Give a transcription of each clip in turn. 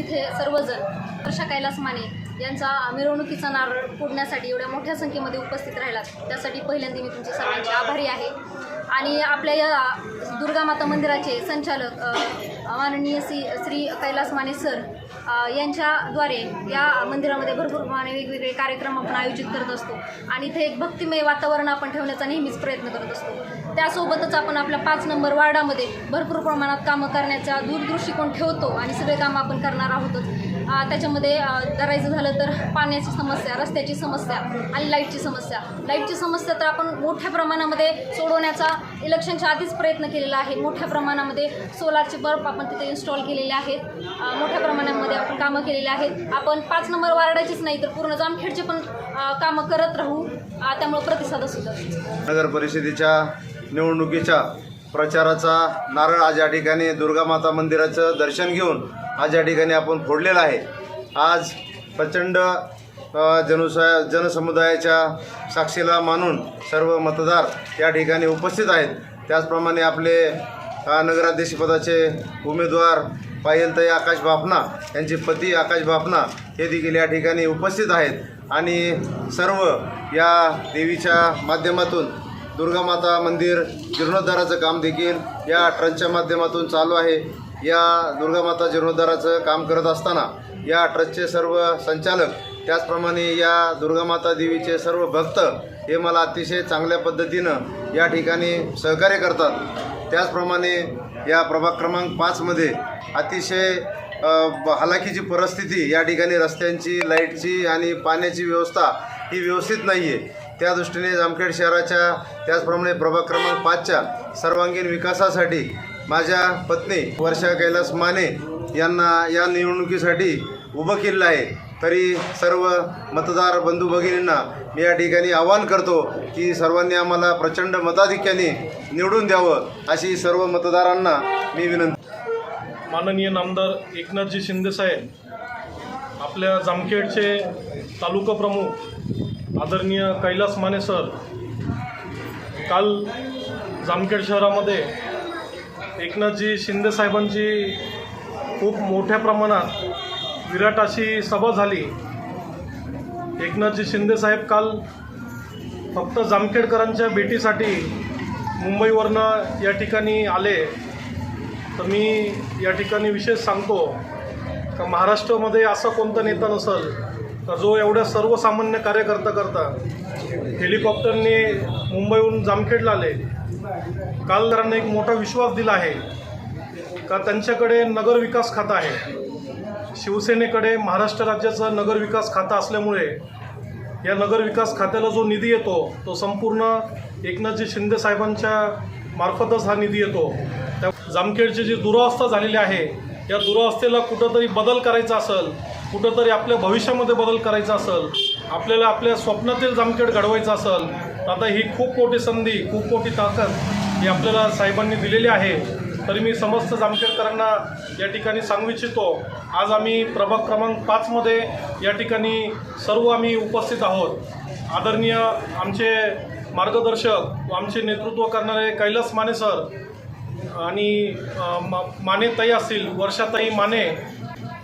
इथे सर्वजण वर्षा कैलास माने यांचा मिरवणुकीचा नारळ फोडण्यासाठी एवढ्या मोठ्या संख्येमध्ये उपस्थित राहिलात. त्यासाठी पहिल्यांदा मी तुमचे सर्वांचे आभारी आहे. आणि आपल्या या दुर्गा माता मंदिराचे संचालक माननीय श्री श्री कैलास माने सर यांच्याद्वारे या मंदिरामध्ये भरपूर प्रमाणे वेगवेगळे कार्यक्रम आपण आयोजित करत असतो. आणि इथे एक भक्तिमय वातावरण आपण ठेवण्याचा नेहमीच प्रयत्न करत असतो. त्यासोबतच आपण आपल्या पाच नंबर वार्डामध्ये भरपूर प्रमाणात कामं करण्याचा दूरदृष्टिकोन ठेवतो आणि सगळे कामं आपण करणार आहोतच. त्याच्यामध्ये करायचं झालं तर पाण्याची समस्या रस्त्याची समस्या आणि लाईटची समस्या. लाईटची समस्या तर आपण मोठ्या प्रमाणामध्ये सोडवण्याचा इलेक्शनच्या आधीच प्रयत्न केलेला आहे. मोठ्या प्रमाणामध्ये सोलारचे बल्ब आपण तिथे इन्स्टॉल केलेले आहेत. मोठ्या प्रमाणात कामं केलेली आहेत. आपण पाच नंबर वार्डाचीच नाही तर पूर्ण जामखेडचे पण कामं करत राहू. त्यामुळे प्रतिसाद असू नगर परिषदेच्या निवडणुकीच्या प्रचाराचा नारळ आज या ठिकाणी दुर्गा माता मंदिराचं दर्शन घेऊन आज या ठिकाणी आपण फोडलेला आहे. आज प्रचंड जनुसा जनसमुदायाच्या साक्षीला मानून सर्व मतदार या ठिकाणी उपस्थित आहेत. त्याचप्रमाणे आपले नगराध्यक्षपदाचे उमेदवार पायलताई आकाश बापना यांचे पती आकाश बापना हे देखील या ठिकाणी उपस्थित आहेत. आणि सर्व या देवीच्या माध्यमातून दुर्गामाता मंदिर जीर्णोद्धाराचं काम देखील या ट्रस्टच्या माध्यमातून चालू आहे. या दुर्गामाता जीर्णोद्धाराचं काम करत असताना या ट्रस्टचे सर्व संचालक त्याचप्रमाणे या दुर्गामाता देवीचे सर्व भक्त हे मला अतिशय चांगल्या पद्धतीनं या ठिकाणी सहकार्य करतात. त्याचप्रमाणे या प्रभाग क्रमांक पाचमध्ये अतिशय हलाखीची परिस्थिती या ठिकाणी रस्त्यांची लाईटची आणि पाण्याची व्यवस्था ही व्यवस्थित नाही आहे त्या दृष्टीने जामखेड शहराच्या त्याचप्रमाणे प्रभाग क्रमांक पाचच्या सर्वांगीण विकासासाठी माझ्या पत्नी वर्षा कैलास माने यांना या निवडणुकीसाठी उभं केलेलं आहे. तरी सर्व मतदार बंधू भगिनींना मी या ठिकाणी आवाहन करतो की सर्वांनी आम्हाला प्रचंड मताधिक्याने निवडून द्यावं अशी सर्व मतदारांना मी विनंती माननीय नामदार एकनाथजी शिंदेसाहेब आपल्या जामखेडचे तालुका प्रमुख आदरणीय कैलास माने सर काल जामखेड शहरामध्ये एकनाथजी शिंदेसाहेबांची खूप मोठ्या प्रमाणात विराट अशी सभा झाली. एकनाथजी शिंदेसाहेब काल फक्त जामखेडकरांच्या भेटीसाठी मुंबईवरनं या ठिकाणी आले. तर मी या ठिकाणी विशेष सांगतो का महाराष्ट्रामध्ये असा कोणता नेता नसल का जो एवढ्या सर्वसामान्य कार्यकर्ता करता हेलिकॉप्टरने मुंबईहून जामखेडला आले. कालदारांना एक मोठा विश्वास दिला आहे का त्यांच्याकडे नगरविकास खातं आहे. शिवसेनेकडे महाराष्ट्र राज्याचं नगरविकास खातं असल्यामुळे या नगरविकास खात्याला जो निधी येतो तो संपूर्ण एकनाथजी शिंदे साहेबांच्या मार्फतच हा निधी येतो. जामखेडची जी दुरावस्था झालेली आहे या दुरावस्थेला कुठंतरी बदल करायचा असेल कुठंतरी आपल्या भविष्यामध्ये बदल करायचा असेल आपल्याला आपल्या स्वप्नातील जामखेड घडवायचं असेल तर आता ही खूप मोठी संधी खूप मोठी ताकद ही आपल्याला साहेबांनी दिलेली आहे. तरी मी समस्त जामखेडकरांना या ठिकाणी सांगू इच्छितो आज आम्ही प्रभाग क्रमांक पाचमध्ये या ठिकाणी सर्व आम्ही उपस्थित आहोत. आदरणीय आमचे मार्गदर्शक व आमचे नेतृत्व करणारे कैलास माने सर आणि अ, मा मानेताई असतील वर्षाताई माने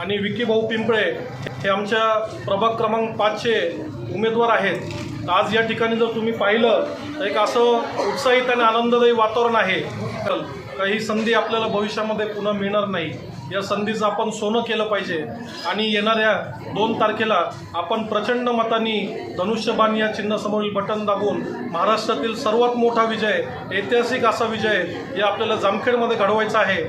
आणि विकी भाऊ पिंपळे हे आमच्या प्रभाग क्रमांक पाचचे उमेदवार आहेत. आज या ठिकाणी जर तुम्ही पाहिलं तर एक असं उत्साहित आणि आनंददायी वातावरण आहे. का काही संधी आपल्याला भविष्यामध्ये पुन्हा मिळणार नाही. या संधीचं आपण सोनं केलं पाहिजे. आणि येणाऱ्या दोन तारखेला आपण प्रचंड मतांनी धनुष्यबाण या चिन्हासमोरील बटन दाबून महाराष्ट्रातील सर्वात मोठा विजय ऐतिहासिक असा विजय हे आपल्याला जामखेडमध्ये घडवायचा आहे.